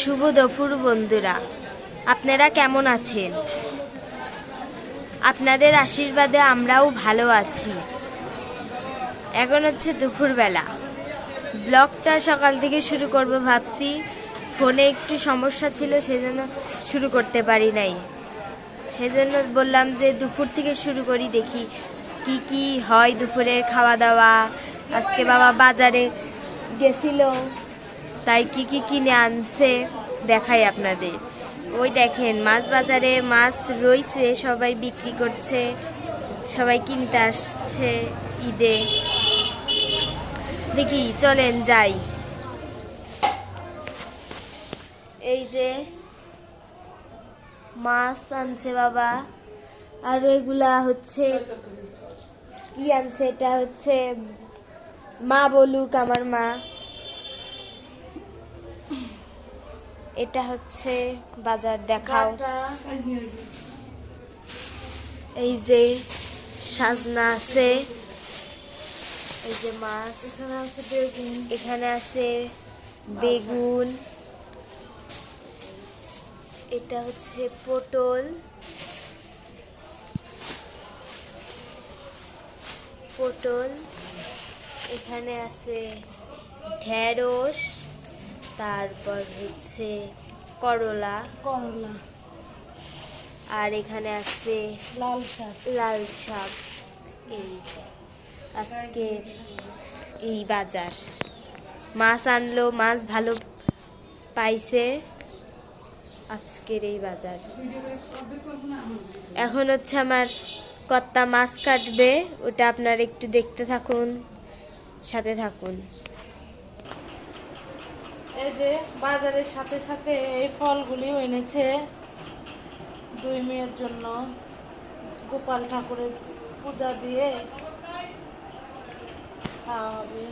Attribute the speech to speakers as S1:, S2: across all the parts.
S1: শুভ দুপুর বন্ধুরা, আপনারা কেমন আছেন? আপনাদের আশীর্বাদে আমরাও ভালো আছি। এখন হচ্ছে দুপুরবেলা ব্লগটা সকাল থেকে শুরু করব ভাবছি, ফোনে একটু সমস্যা ছিল, সেজন্য শুরু করতে পারি নাই। সেজন্য বললাম যে দুপুর থেকে শুরু করি, দেখি কি কি হয় দুপুরে খাওয়া দাওয়া। আজকে বাবা বাজারে গেছিল। তাই কি কি কিনে আনছে দেখাই আপনাদের। ওই দেখেন, মাছ বাজারে মাছ রইছে সবাই বিক্রি করছে, সবাই কিনতে আসছে ঈদে। দেখি, চলেন যাই। এই যে মাছ আনছে বাবা, আর এগুলা হচ্ছে, কি আনছে? এটা হচ্ছে মা বলুক, আমার মা। এটা হচ্ছে বাজার দেখাও। এই যে সাজনা আছে, এই যে মাছ, এখানে আছে বেগুন, এটা হচ্ছে পটল। পটল, এখানে আছে ঢেঁড়স। তারপর হচ্ছে করলা।
S2: করলা।
S1: আর এখানে আছে
S2: লাল শাক।
S1: লাল শাক। এই আজকের এই বাজার। মাছ আনলো মাছ ভালো পাইছে আজকের এই বাজার। এখন হচ্ছে আমার কত্তা মাছ কাটবে ওটা আপনারা একটু দেখতে থাকুন সাথে থাকুন।
S2: এই যে বাজারের সাথে সাথে এই ফলগুলিও এনেছে দুই মেয়ের জন্য। গোপাল ঠাকুরের পূজা দিয়ে খাওয়া হবে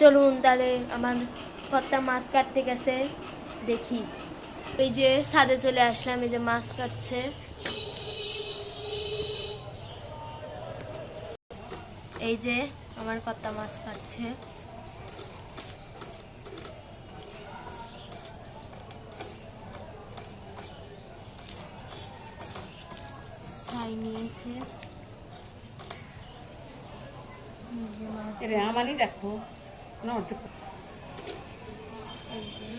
S1: চলুন তাহলে আমার কত্তা মাছ কাটতে গেছে, দেখি। এই যে ছাদে চলে আসলাম, এই যে মাছ কাটছে। এই যে আমার কত্তা মাছ কাটছে। ছাই নিয়েছে। এই যে মাছ।
S3: এবার আমারই রাখব না অর্ধেক
S1: এই যে।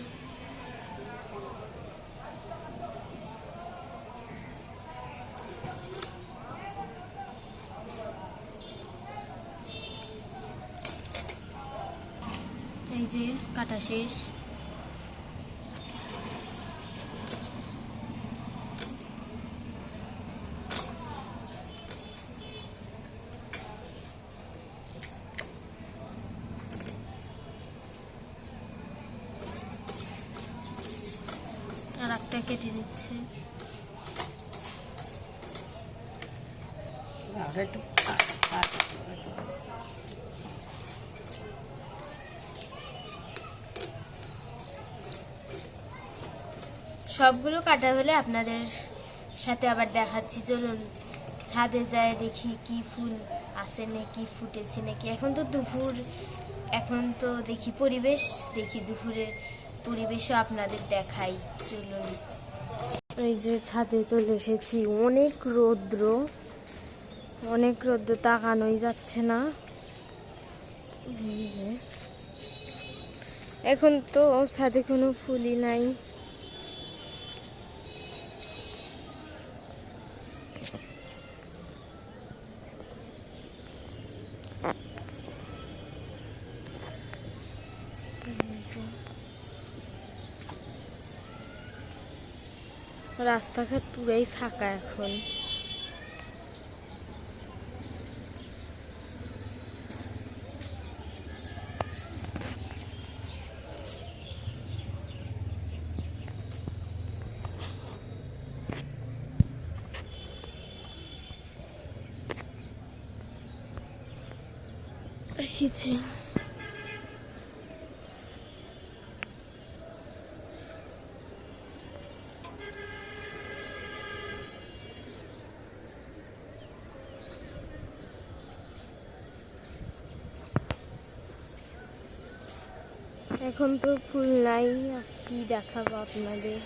S1: এই যে কাটা শেষ। একটা কেটে নিচ্ছে। সবগুলো কাটা হলে আপনাদের সাথে আবার দেখাচ্ছি। চলুন ছাদে যায় দেখি কি ফুল আছে নাকি ফুটেছে নাকি। এখন তো দুপুর এখন তো দেখি পরিবেশ দেখি দুপুরের পরিবেশও আপনাদের দেখাই, চলুন। এই যে ছাদে চলে এসেছি, অনেক রৌদ্র অনেক রৌদ্র, তাকানোই যাচ্ছে না। যে। এখন তো ছাদে কোনো ফুলই নাই। রাস্তাঘাট পুরাই ফাঁকা এখন। এই এখন তো ফুল নাই কি দেখাবো আপনাদের?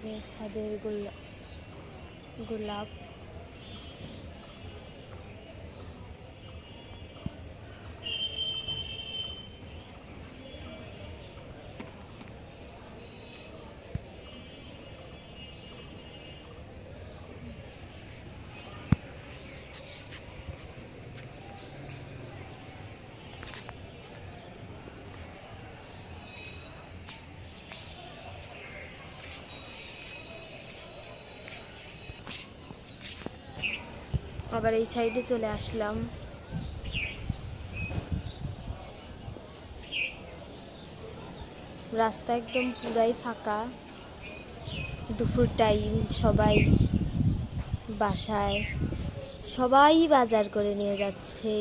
S1: যে ছাদের গোলাপ গোলাপ। আবার এই সাইডে চলে আসলাম। রাস্তা একদম পুরাই ফাঁকা। দুপুর টাইম সবাই বাসায়। সবাই বাজার করে নিয়ে যাচ্ছে।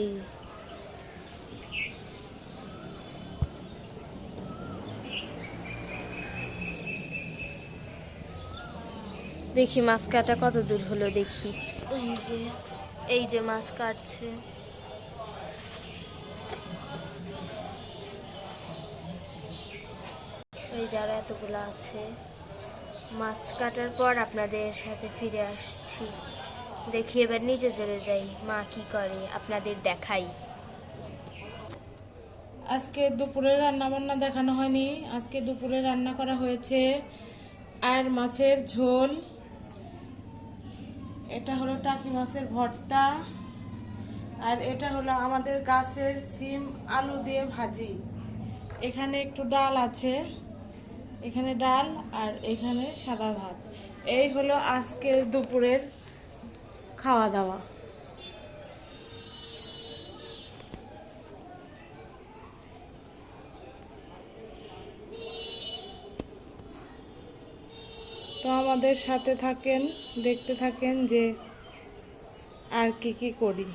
S1: দেখি মাছ কাটা কত দূর হলো দেখি। যে এই যে মাছ কাটছে। এই যারা এতগুলো আছে। মাছ কাটার পর আপনাদের সাথে ফিরে আসছি। দেখি এবার নিচে চলে যাই। মা কি করে? আপনাদের দেখাই।
S2: আজকে দুপুরে রান্না বান্না দেখানো হয়নি। আজকে দুপুরে রান্না করা হয়েছে আর মাছের ঝোল। এটা হলো টাকি মাছের ভর্তা আর এটা হলো আমাদের গাছের সিম আলু দিয়ে ভাজি। এখানে একটু ডাল আছে। এখানে ডাল আর এখানে সাদা ভাত। এই হলো আজকের দুপুরের খাওয়া দাওয়া। তো আমাদের সাথে থাকেন দেখতে থাকেন যে আর কি কি করি।